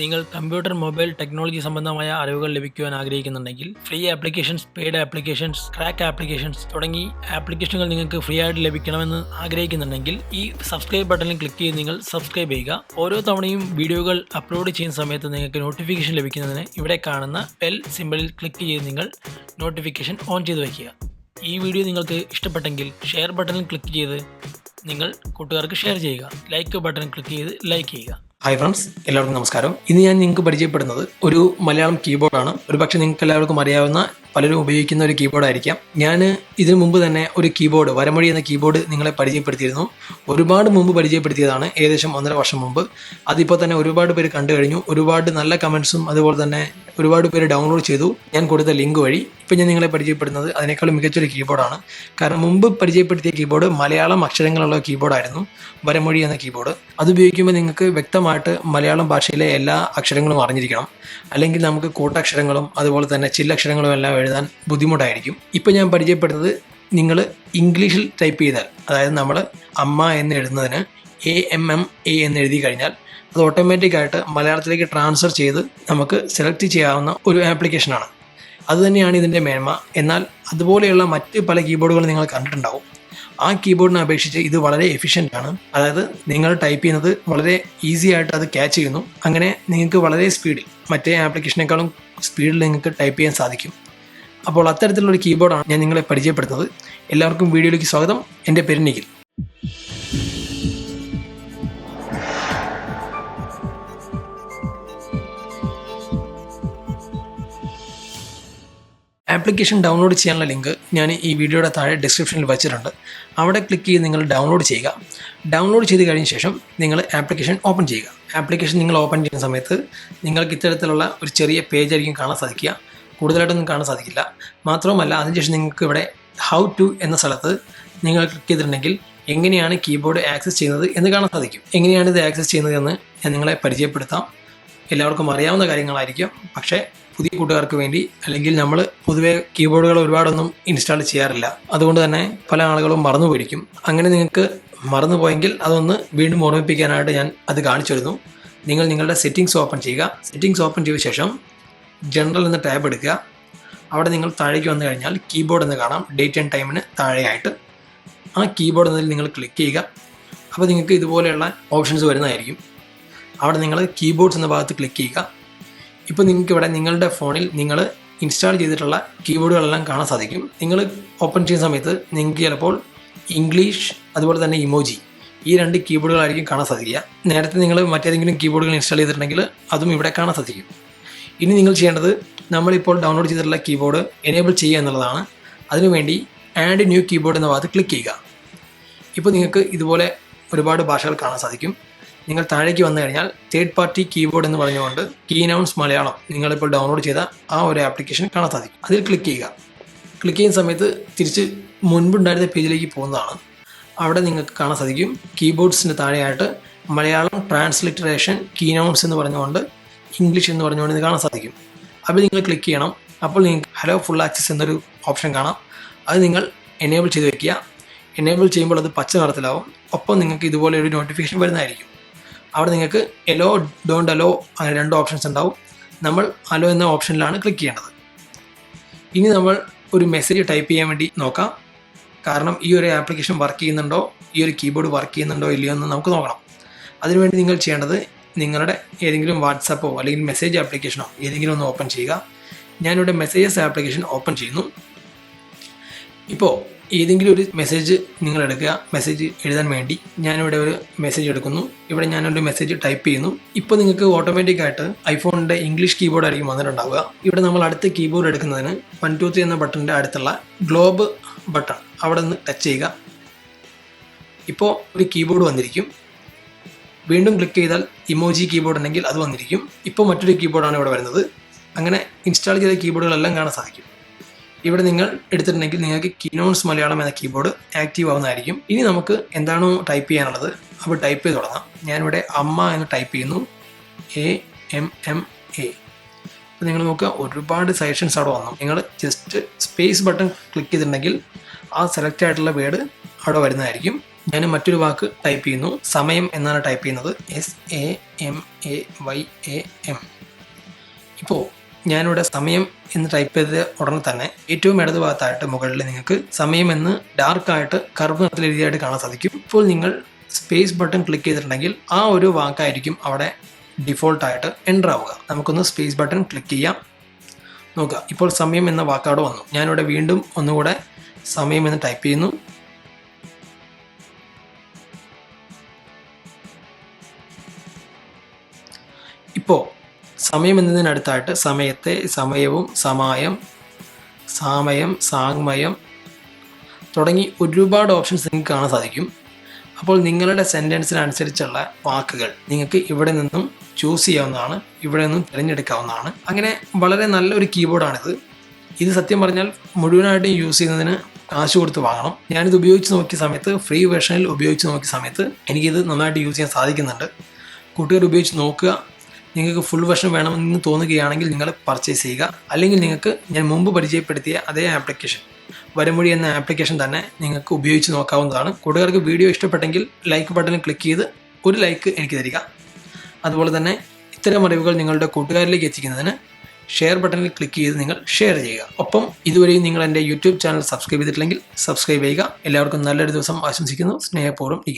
നിങ്ങൾ computer mobile technology സംബന്ധമായ അറിവുകൾ ലഭിക്കുവാൻ ആഗ്രഹിക്കുന്നുണ്ടെങ്കിൽ free applications paid applications crack applications തുടങ്ങി ആപ്ലിക്കേഷനുകൾ നിങ്ങൾക്ക് ഫ്രീ ആയിട്ട് ലഭിക്കണമെന്ന് ആഗ്രഹിക്കുന്നുണ്ടെങ്കിൽ ഈ സബ്സ്ക്രൈബ് ബട്ടണിൽ ക്ലിക്ക് ചെയ്ത് നിങ്ങൾ സബ്സ്ക്രൈബ് ചെയ്യുക. ഓരോ തവണയും വീഡിയോകൾ അപ്ലോഡ് ചെയ്യുന്ന സമയത്ത് നിങ്ങൾക്ക് നോട്ടിഫിക്കേഷൻ ലഭിക്കുന്നതിന് ഇവിടെ കാണുന്ന ബെൽ സിമ്പിളിൽ ക്ലിക്ക് ചെയ്ത് നിങ്ങൾ നോട്ടിഫിക്കേഷൻ ഓൺ ചെയ്ത് വയ്ക്കുക. ഈ വീഡിയോ നിങ്ങൾക്ക് ഇഷ്ടപ്പെട്ടെങ്കിൽ ഷെയർ ബട്ടണിൽ ക്ലിക്ക് ചെയ്ത് നിങ്ങൾ കൂട്ടുകാർക്ക് ഷെയർ ചെയ്യുക. ലൈക്ക് ബട്ടൺ ക്ലിക്ക് ചെയ്ത് ലൈക്ക് ചെയ്യുക. ഹായ് ഫ്രണ്ട്സ് എല്ലാവർക്കും നമസ്കാരം. ഇന്ന് ഞാൻ നിങ്ങൾക്ക് പരിചയപ്പെടുന്നത് ഒരു മലയാളം കീബോർഡാണ് ഒരു പക്ഷേ നിങ്ങൾക്ക് എല്ലാവർക്കും അറിയാവുന്ന പലരും ഉപയോഗിക്കുന്ന ഒരു കീബോർഡ് ആയിരിക്കാം. ഞാൻ ഇതിനു മുമ്പ് തന്നെ ഒരു കീബോർഡ് വരമൊഴി എന്ന കീബോർഡ് നിങ്ങളെ പരിചയപ്പെടുത്തിയിരുന്നു. ഒരുപാട് മുമ്പ് പരിചയപ്പെടുത്തിയതാണ് ഏകദേശം ഒന്നര വർഷം മുമ്പ്. അതിപ്പോൾ തന്നെ ഒരുപാട് പേര് കണ്ടു കഴിഞ്ഞു. ഒരുപാട് നല്ല കമൻസും അതുപോലെ തന്നെ ഒരുപാട് പേര് ഡൗൺലോഡ് ചെയ്തു. ഞാൻ കൊടുത്ത ലിങ്ക് വഴി ഇപ്പം ഞാൻ നിങ്ങളെ പരിചയപ്പെടുന്നത് അതിനേക്കാൾ മികച്ചൊരു കീബോർഡാണ് കാരണം മുമ്പ് പരിചയപ്പെടുത്തിയ കീബോർഡ് മലയാളം അക്ഷരങ്ങളുള്ള കീബോർഡായിരുന്നു വരമൊഴി എന്ന കീബോർഡ് അത് ഉപയോഗിക്കുമ്പോൾ നിങ്ങൾക്ക് വ്യക്തമായിട്ട് മലയാളം ഭാഷയിലെ എല്ലാ അക്ഷരങ്ങളും അറിഞ്ഞിരിക്കണം. അല്ലെങ്കിൽ നമുക്ക് കൂട്ടക്ഷരങ്ങളും അതുപോലെ തന്നെ ചില്ലക്ഷരങ്ങളും എല്ലാം എഴുതാൻ ബുദ്ധിമുട്ടായിരിക്കും. ഇപ്പം ഞാൻ പരിചയപ്പെടുന്നത് നിങ്ങൾ ഇംഗ്ലീഷിൽ ടൈപ്പ് ചെയ്താൽ അതായത് നമ്മൾ അമ്മ എന്ന് എഴുതുന്നതിന് എ എം എം എ എന്ന് എഴുതി കഴിഞ്ഞാൽ അത് ഓട്ടോമാറ്റിക്കായിട്ട് മലയാളത്തിലേക്ക് ട്രാൻസ്ഫർ ചെയ്ത് നമുക്ക് സെലക്ട് ചെയ്യാവുന്ന ഒരു ആപ്ലിക്കേഷനാണ് അതുതന്നെയാണ് ഇതിന്റെ മേന്മ. എന്നാൽ അതുപോലെയുള്ള മറ്റ് പല കീബോർഡുകളും നിങ്ങൾ കണ്ടിട്ടുണ്ടാവും. ആ കീബോർഡിനെ അപേക്ഷിച്ച് ഇത് വളരെ എഫിഷ്യന്റ് ആണ്. അതായത് നിങ്ങൾ ടൈപ്പ് ചെയ്യുന്നത് വളരെ ഈസി ആയിട്ട് അത് ക്യാച്ച് ചെയ്യുന്നു. അങ്ങനെ നിങ്ങൾക്ക് വളരെ സ്പീഡിൽ മറ്റേ ആപ്ലിക്കേഷനേക്കാളും സ്പീഡിൽ നിങ്ങൾക്ക് ടൈപ്പ് ചെയ്യാൻ സാധിക്കും. അപ്പോൾ അത്തരത്തിലുള്ള ഒരു കീബോർഡാണ് ഞാൻ നിങ്ങളെ പരിചയപ്പെടുത്തുന്നത്. എല്ലാവർക്കും വീഡിയോയിലേക്ക് സ്വാഗതം. എന്റെ പേര് നിഖിൽ. ആപ്ലിക്കേഷൻ ഡൗൺലോഡ് ചെയ്യാനുള്ള ലിങ്ക് ഞാൻ ഈ വീഡിയോയുടെ താഴെ ഡിസ്ക്രിപ്ഷനിൽ വെച്ചിട്ടുണ്ട്. അവിടെ ക്ലിക്ക് ചെയ്ത് നിങ്ങൾ ഡൗൺലോഡ് ചെയ്യുക. ഡൗൺലോഡ് ചെയ്ത് കഴിഞ്ഞ ശേഷം നിങ്ങൾ ആപ്ലിക്കേഷൻ ഓപ്പൺ ചെയ്യുക. ആപ്ലിക്കേഷൻ നിങ്ങൾ ഓപ്പൺ ചെയ്യുന്ന സമയത്ത് നിങ്ങൾക്ക് ഇത്തരത്തിലുള്ള ഒരു ചെറിയ പേജ് ആയിരിക്കും കാണാൻ സാധിക്കുക. കൂടുതലായിട്ടൊന്നും കാണാൻ സാധിക്കില്ല. മാത്രവുമല്ല അതിനുശേഷം നിങ്ങൾക്ക് ഇവിടെ ഹൗ ടു എന്ന സ്ഥലത്ത് നിങ്ങൾ ക്ലിക്ക് ചെയ്തിട്ടുണ്ടെങ്കിൽ എങ്ങനെയാണ് കീബോർഡ് ആക്സസ് ചെയ്യുന്നത് എന്ന് കാണാൻ സാധിക്കും. എങ്ങനെയാണ് ഇത് ആക്സസ് ചെയ്യുന്നത് എന്ന് ഞാൻ നിങ്ങളെ പരിചയപ്പെടുത്താം. എല്ലാവർക്കും അറിയാവുന്ന കാര്യങ്ങളായിരിക്കും. പക്ഷേ പുതിയ കൂട്ടുകാർക്ക് വേണ്ടി അല്ലെങ്കിൽ നമ്മൾ പൊതുവേ കീബോർഡുകൾ ഒരുപാടൊന്നും ഇൻസ്റ്റാൾ ചെയ്യാറില്ല. അതുകൊണ്ട് തന്നെ പല ആളുകളും മറന്നു പോയിരിക്കും. അങ്ങനെ നിങ്ങൾക്ക് മറന്നു പോയെങ്കിൽ അതൊന്ന് വീണ്ടും ഓർമ്മിപ്പിക്കാനായിട്ട് ഞാൻ അത് കാണിച്ചു തരുന്നു. നിങ്ങൾ നിങ്ങളുടെ സെറ്റിങ്സ് ഓപ്പൺ ചെയ്യുക. സെറ്റിങ്സ് ഓപ്പൺ ചെയ്ത ശേഷം ജനറൽ എന്ന ടാബ് എടുക്കുക. അവിടെ നിങ്ങൾ താഴേക്ക് വന്നു കഴിഞ്ഞാൽ കീബോർഡ് എന്ന് കാണാം. ഡേറ്റ് ആൻഡ് ടൈമിന് താഴെയായിട്ട്. ആ കീബോർഡ് എന്നതിൽ നിങ്ങൾ ക്ലിക്ക് ചെയ്യുക. അപ്പോൾ നിങ്ങൾക്ക് ഇതുപോലെയുള്ള ഓപ്ഷൻസ് വരുന്നതായിരിക്കും. അവിടെ നിങ്ങൾ കീബോർഡ്സ് എന്ന ഭാഗത്ത് ക്ലിക്ക് ചെയ്യുക. ഇപ്പോൾ നിങ്ങൾക്ക് ഇവിടെ നിങ്ങളുടെ ഫോണിൽ നിങ്ങൾ ഇൻസ്റ്റാൾ ചെയ്തിട്ടുള്ള കീബോർഡുകളെല്ലാം കാണാൻ സാധിക്കും. നിങ്ങൾ ഓപ്പൺ ചെയ്യുന്ന സമയത്ത് നിങ്ങൾക്ക് ചിലപ്പോൾ ഇംഗ്ലീഷ് അതുപോലെ തന്നെ ഇമോജി ഈ രണ്ട് കീബോർഡുകളായിരിക്കും കാണാൻ സാധിക്കുക. നേരത്തെ നിങ്ങൾ മറ്റേതെങ്കിലും കീബോർഡുകൾ ഇൻസ്റ്റാൾ ചെയ്തിട്ടുണ്ടെങ്കിൽ അതും ഇവിടെ കാണാൻ സാധിക്കും. ഇനി നിങ്ങൾ ചെയ്യേണ്ടത് നമ്മളിപ്പോൾ ഡൗൺലോഡ് ചെയ്തിട്ടുള്ള കീബോർഡ് എനേബിൾ ചെയ്യുക എന്നുള്ളതാണ്. അതിനുവേണ്ടി ആഡ് ന്യൂ കീബോർഡ് എന്ന ഭാഗത്ത് ക്ലിക്ക് ചെയ്യുക. ഇപ്പോൾ നിങ്ങൾക്ക് ഇതുപോലെ ഒരുപാട് ഭാഷകൾ കാണാൻ സാധിക്കും. നിങ്ങൾ താഴേക്ക് വന്നു കഴിഞ്ഞാൽ തേർഡ് പാർട്ടി കീബോർഡ് എന്ന് പറഞ്ഞുകൊണ്ട് കീനൗൺസ് മലയാളം നിങ്ങളിപ്പോൾ ഡൗൺലോഡ് ചെയ്ത ആ ഒരു ആപ്ലിക്കേഷൻ കാണാൻ സാധിക്കും. അതിൽ ക്ലിക്ക് ചെയ്യുക. ക്ലിക്ക് ചെയ്യുന്ന സമയത്ത് തിരിച്ച് മുൻപുണ്ടായിരുന്ന പേജിലേക്ക് പോകുന്നതാണ്. അവിടെ നിങ്ങൾക്ക് കാണാൻ സാധിക്കും. കീബോർഡ്സിന്റെ താഴെയായിട്ട് മലയാളം ട്രാൻസ്ലിറ്ററേഷൻ കീനൗൺസ് എന്ന് പറഞ്ഞുകൊണ്ട് ഇംഗ്ലീഷ് എന്ന് പറഞ്ഞുകൊണ്ട് കാണാൻ സാധിക്കും. അപ്പോൾ നിങ്ങൾ ക്ലിക്ക് ചെയ്യണം. അപ്പോൾ നിങ്ങൾക്ക് ഹലോ ഫുൾ ആക്സസ് എന്നൊരു ഓപ്ഷൻ കാണാം. അത് നിങ്ങൾ എനേബിൾ ചെയ്ത് വെക്കുക. എനേബിൾ ചെയ്യുമ്പോൾ അത് പച്ച നിറത്തിലാവും. ഒപ്പം നിങ്ങൾക്ക് ഇതുപോലെ ഒരു നോട്ടിഫിക്കേഷൻ വരുന്നതായിരിക്കും. അവിടെ നിങ്ങൾക്ക് എലോ ഡോണ്ട് അലോ അങ്ങനെ രണ്ട് ഓപ്ഷൻസ് ഉണ്ടാവും. നമ്മൾ അലോ എന്ന ഓപ്ഷനിലാണ് ക്ലിക്ക് ചെയ്യേണ്ടത്. ഇനി നമ്മൾ ഒരു മെസ്സേജ് ടൈപ്പ് ചെയ്യാൻ വേണ്ടി നോക്കാം. കാരണം ഈ ഒരു ആപ്ലിക്കേഷൻ വർക്ക് ചെയ്യുന്നുണ്ടോ? ഈ ഒരു കീബോർഡ് വർക്ക് ചെയ്യുന്നുണ്ടോ? ഇല്ലയോ എന്ന് നമുക്ക് നോക്കണം. അതിനുവേണ്ടി നിങ്ങൾ ചെയ്യേണ്ടത് നിങ്ങളുടെ ഏതെങ്കിലും വാട്സാപ്പോ അല്ലെങ്കിൽ മെസ്സേജ് ആപ്ലിക്കേഷനോ ഏതെങ്കിലും ഒന്ന് ഓപ്പൺ ചെയ്യുക. ഞാനിവിടെ മെസ്സേജസ് ആപ്ലിക്കേഷൻ ഓപ്പൺ ചെയ്യുന്നു. ഇപ്പോൾ ഏതെങ്കിലും ഒരു മെസ്സേജ് നിങ്ങൾ എടുക്കുക. മെസ്സേജ് എഴുതാൻ വേണ്ടി ഞാനിവിടെ ഒരു മെസ്സേജ് എടുക്കുന്നു. ഇവിടെ ഞാനൊരു മെസ്സേജ് ടൈപ്പ് ചെയ്യുന്നു. ഇപ്പോൾ നിങ്ങൾക്ക് ഓട്ടോമാറ്റിക് ആയിട്ട് ഐഫോണിന്റെ ഇംഗ്ലീഷ് കീബോർഡ് ആയിരിക്കും വന്നിട്ടുണ്ടാവുക. ഇവിടെ നമ്മൾ അടുത്ത കീബോർഡ് എടുക്കുന്നതിന് വൺ ടു ത്രീ എന്ന ബട്ടണിന്റെ അടുത്തുള്ള ഗ്ലോബ് ബട്ടൺ അവിടെ നിന്ന് ടച്ച് ചെയ്യുക. ഇപ്പോൾ ഒരു കീബോർഡ് വന്നിരിക്കും. വീണ്ടും ക്ലിക്ക് ചെയ്താൽ ഇമോജി കീബോർഡ് ഉണ്ടെങ്കിൽ അത് വന്നിരിക്കും. ഇപ്പോൾ മറ്റൊരു കീബോർഡാണ് ഇവിടെ വരുന്നത്. അങ്ങനെ ഇൻസ്റ്റാൾ ചെയ്ത കീബോർഡുകളെല്ലാം കാണാൻ സാധിക്കും. ഇവിടെ നിങ്ങൾ എടുത്തിട്ടുണ്ടെങ്കിൽ നിങ്ങൾക്ക് കിനോൺസ് മലയാളം എന്ന കീബോർഡ് ആക്റ്റീവ് ആവുന്നതായിരിക്കും. ഇനി നമുക്ക് എന്താണോ ടൈപ്പ് ചെയ്യാനുള്ളത്? അപ്പോൾ ടൈപ്പ് ചെയ്ത് തുടങ്ങാം. ഞാനിവിടെ അമ്മ എന്ന് ടൈപ്പ് ചെയ്യുന്നു. എ എം എം എ അപ്പോൾ നിങ്ങൾ നോക്കുക ഒരുപാട് സജഷൻസ് അവിടെ വന്നു. നിങ്ങൾ ജസ്റ്റ് സ്പേസ് ബട്ടൺ ക്ലിക്ക് ചെയ്തിട്ടുണ്ടെങ്കിൽ ആ സെലക്ട് ആയിട്ടുള്ള വേർഡ് അവിടെ വരുന്നതായിരിക്കും. ഞാൻ മറ്റൊരു വാക്ക് ടൈപ്പ് ചെയ്യുന്നു. സമയം എന്നാണ് ടൈപ്പ് ചെയ്യുന്നത്. S A M A Y A M ഇപ്പോൾ ഞാനിവിടെ സമയം എന്ന് ടൈപ്പ് ചെയ്ത ഉടനെ തന്നെ ഏറ്റവും ഇടത് ഭാഗത്തായിട്ട് മുകളിൽ നിങ്ങൾക്ക് സമയം എന്ന് ഡാർക്കായിട്ട് കർവ് നിറത്തിൽ എഴുതിയായിട്ട് കാണാൻ സാധിക്കും. ഇപ്പോൾ നിങ്ങൾ സ്പേസ് ബട്ടൺ ക്ലിക്ക് ചെയ്തിട്ടുണ്ടെങ്കിൽ ആ ഒരു വാക്കായിരിക്കും അവിടെ ഡിഫോൾട്ടായിട്ട് എന്റർ ആവുക. നമുക്കൊന്ന് സ്പേസ് ബട്ടൺ ക്ലിക്ക് ചെയ്യാം. നോക്കുക. ഇപ്പോൾ സമയം എന്ന വാക്കാട് വന്നു. ഞാനിവിടെ വീണ്ടും ഒന്നുകൂടെ സമയം എന്ന് ടൈപ്പ് ചെയ്യുന്നു. ഇപ്പോൾ സമയം എന്നതിനടുത്തായിട്ട് സമയത്തെ സമയവും സമായം സാമയം സാങ്മയം തുടങ്ങി ഒരുപാട് ഓപ്ഷൻസ് നിങ്ങൾക്ക് കാണാൻ സാധിക്കും. അപ്പോൾ നിങ്ങളുടെ സെന്റൻസിനനുസരിച്ചുള്ള വാക്കുകൾ നിങ്ങൾക്ക് ഇവിടെ നിന്നും ചൂസ് ചെയ്യാവുന്നതാണ് ഇവിടെ നിന്നും തിരഞ്ഞെടുക്കാവുന്നതാണ്. അങ്ങനെ വളരെ നല്ലൊരു കീബോർഡാണിത് ഇത് സത്യം പറഞ്ഞാൽ മുഴുവനായിട്ടും യൂസ് ചെയ്യുന്നതിന് കാശ് കൊടുത്ത് വാങ്ങണം. ഞാനിത് ഉപയോഗിച്ച് നോക്കിയ സമയത്ത് ഫ്രീ വേർഷനിൽ ഉപയോഗിച്ച് നോക്കിയ സമയത്ത് എനിക്കിത് നന്നായിട്ട് യൂസ് ചെയ്യാൻ സാധിക്കുന്നുണ്ട്. കൂട്ടുകാർ ഉപയോഗിച്ച് നോക്കുക. നിങ്ങൾക്ക് ഫുൾ വെർഷൻ വേണമെന്ന് തോന്നുകയാണെങ്കിൽ നിങ്ങൾ പർച്ചേസ് ചെയ്യുക. അല്ലെങ്കിൽ നിങ്ങൾക്ക് ഞാൻ മുമ്പ് പരിചയപ്പെടുത്തിയ അതേ ആപ്ലിക്കേഷൻ വരമൊഴി എന്ന ആപ്ലിക്കേഷൻ തന്നെ നിങ്ങൾക്ക് ഉപയോഗിച്ച് നോക്കാവുന്നതാണ്. കൂട്ടുകാർക്ക് വീഡിയോ ഇഷ്ടപ്പെട്ടെങ്കിൽ ലൈക്ക് ബട്ടൺ ക്ലിക്ക് ചെയ്ത് ഒരു ലൈക്ക് എനിക്ക് തരിക. അതുപോലെ തന്നെ ഇത്തരം അറിവുകൾ നിങ്ങളുടെ കൂട്ടുകാരിലേക്ക് എത്തിക്കുന്നതിന് ഷെയർ ബട്ടണിൽ ക്ലിക്ക് ചെയ്ത് നിങ്ങൾ ഷെയർ ചെയ്യുക. ഒപ്പം ഇതുവരെയും നിങ്ങൾ എന്റെ യൂട്യൂബ് ചാനൽ സബ്സ്ക്രൈബ് ചെയ്തിട്ടില്ലെങ്കിൽ സബ്സ്ക്രൈബ് ചെയ്യുക. എല്ലാവർക്കും നല്ലൊരു ദിവസം ആശംസിക്കുന്നു. സ്നേഹപൂർവം നിഖിൽ